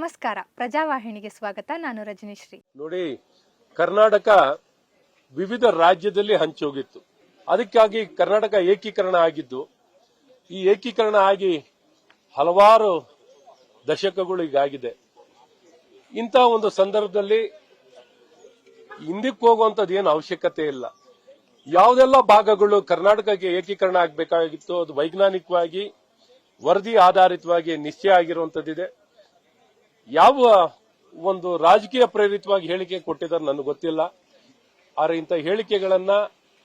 ನಮಸ್ಕಾರ. ಪ್ರಜಾವಾಹಿನಿಗೆ ಸ್ವಾಗತ. ನಾನು ರಜನಿಶ್ರೀ. ನೋಡಿ, ಕರ್ನಾಟಕ ವಿವಿಧ ರಾಜ್ಯದಲ್ಲಿ ಹಂಚೋಗಿತ್ತು. ಅದಕ್ಕಾಗಿ ಕರ್ನಾಟಕ ಏಕೀಕರಣ ಆಗಿದ್ದು, ಈ ಏಕೀಕರಣ ಆಗಿ ಹಲವಾರು ದಶಕಗಳು ಈಗಾಗಿದೆ. ಇಂಥ ಒಂದು ಸಂದರ್ಭದಲ್ಲಿ ಹಿಂದಕ್ಕೆ ಹೋಗುವಂಥದ್ದು ಏನು ಅವಶ್ಯಕತೆ ಇಲ್ಲ. ಯಾವುದೆಲ್ಲ ಭಾಗಗಳು ಕರ್ನಾಟಕಕ್ಕೆ ಏಕೀಕರಣ ಆಗಬೇಕಾಗಿತ್ತು, ಅದು ವೈಜ್ಞಾನಿಕವಾಗಿ, ವರದಿ ಆಧಾರಿತವಾಗಿ ನಿಶ್ಚಯ ಆಗಿರುವಂತದ್ದಿದೆ ಯಾವ ಒಂದು ರಾಜಕೀಯ ಪ್ರೇರಿತವಾಗಿ ಹೇಳಿಕೆ ಕೊಟ್ಟಿದ್ದಾರೆ ನನಗೆ ಗೊತ್ತಿಲ್ಲ. ಆದರೆ ಇಂಥ ಹೇಳಿಕೆಗಳನ್ನ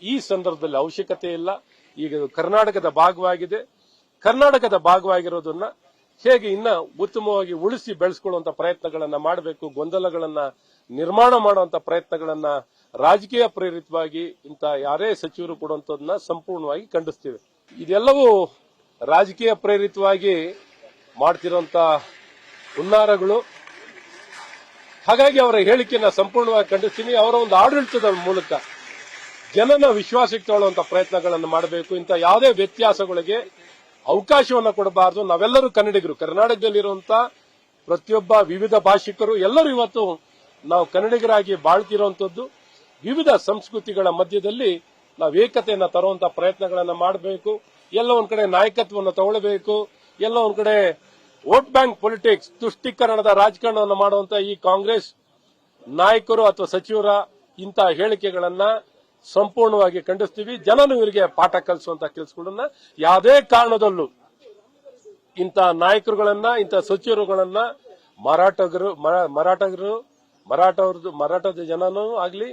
ಈ ಸಂದರ್ಭದಲ್ಲಿ ಅವಶ್ಯಕತೆ ಇಲ್ಲ. ಈಗ ಕರ್ನಾಟಕದ ಭಾಗವಾಗಿದೆ. ಕರ್ನಾಟಕದ ಭಾಗವಾಗಿರೋದನ್ನ ಹೇಗೆ ಇನ್ನ ಉತ್ತಮವಾಗಿ ಉಳಿಸಿ ಬೆಳೆಸ್ಕೊಳ್ಳುವಂತ ಪ್ರಯತ್ನಗಳನ್ನ ಮಾಡಬೇಕು, ಗೊಂದಲಗಳನ್ನ ನಿರ್ಮಾಣ ಮಾಡುವಂತ ಪ್ರಯತ್ನಗಳನ್ನ ರಾಜಕೀಯ ಪ್ರೇರಿತವಾಗಿ ಇಂಥ ಯಾರೇ ಸಚಿವರು ಕೊಡುವಂಥದ್ದನ್ನ ಸಂಪೂರ್ಣವಾಗಿ ಖಂಡಿಸ್ತೀವಿ. ಇದೆಲ್ಲವೂ ರಾಜಕೀಯ ಪ್ರೇರಿತವಾಗಿ ಮಾಡ್ತಿರೋಂತ ಹುನ್ನಾರಗಳು. ಹಾಗಾಗಿ ಅವರ ಹೇಳಿಕೆಯನ್ನು ಸಂಪೂರ್ಣವಾಗಿ ಖಂಡಿಸ್ತೀನಿ. ಅವರ ಒಂದು ಆಡಳಿತದ ಮೂಲಕ ಜನನ ವಿಶ್ವಾಸಕ್ಕೆ ತಗೊಳ್ಳುವಂತ ಪ್ರಯತ್ನಗಳನ್ನು ಮಾಡಬೇಕು. ಇಂಥ ಯಾವುದೇ ವ್ಯತ್ಯಾಸಗಳಿಗೆ ಅವಕಾಶವನ್ನು ಕೊಡಬಾರದು. ನಾವೆಲ್ಲರೂ ಕನ್ನಡಿಗರು. ಕರ್ನಾಟಕದಲ್ಲಿರುವಂತ ಪ್ರತಿಯೊಬ್ಬ ವಿವಿಧ ಭಾಷಿಕರು ಎಲ್ಲರೂ ಇವತ್ತು ನಾವು ಕನ್ನಡಿಗರಾಗಿ ಬಾಳ್ತಿರುವಂತದ್ದು ವಿವಿಧ ಸಂಸ್ಕೃತಿಗಳ ಮಧ್ಯದಲ್ಲಿ ನಾವು ಏಕತೆಯನ್ನು ತರುವಂತ ಪ್ರಯತ್ನಗಳನ್ನು ಮಾಡಬೇಕು. ಎಲ್ಲ ಒಂದ್ ಕಡೆ ನಾಯಕತ್ವವನ್ನು ತಗೊಳ್ಬೇಕು. ಎಲ್ಲ ಒಂದ್ ಕಡೆ ವೋಟ್ ಬ್ಯಾಂಕ್ ಪೊಲಿಟಿಕ್ಸ್ ತುಷ್ಟೀಕರಣದ ರಾಜಕಾರಣವನ್ನು ಮಾಡುವಂತ ಈ ಕಾಂಗ್ರೆಸ್ ನಾಯಕರು ಅಥವಾ ಸಚಿವರ ಇಂತಹ ಹೇಳಿಕೆಗಳನ್ನ ಸಂಪೂರ್ಣವಾಗಿ ಖಂಡಿಸ್ತೀವಿ. ಜನನು ಇವರಿಗೆ ಪಾಠ ಕಲಿಸುವಂತ ಕೆಲಸಗಳನ್ನ ಯಾವುದೇ ಕಾರಣದಲ್ಲೂ ಇಂತಹ ನಾಯಕರುಗಳನ್ನ ಇಂತಹ ಸಚಿವರುಗಳನ್ನ ಮರಾಠಗರು ಮರಾಠಗರು, ಮರಾಠವ್ರದ್ದು, ಮರಾಠದ ಜನನೂ ಆಗ್ಲಿ,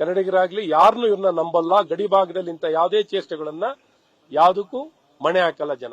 ಕನ್ನಡಿಗರಾಗ್ಲಿ ಯಾರನ್ನೂ ಇವ್ರನ್ನ ನಂಬಲ್ಲ. ಗಡಿ ಭಾಗದಲ್ಲಿ ಇಂಥ ಯಾವುದೇ ಚೇಷ್ಟೆಗಳನ್ನ ಯಾವುದಕ್ಕೂ ಮಣೆ ಹಾಕಲ್ಲ ಜನ.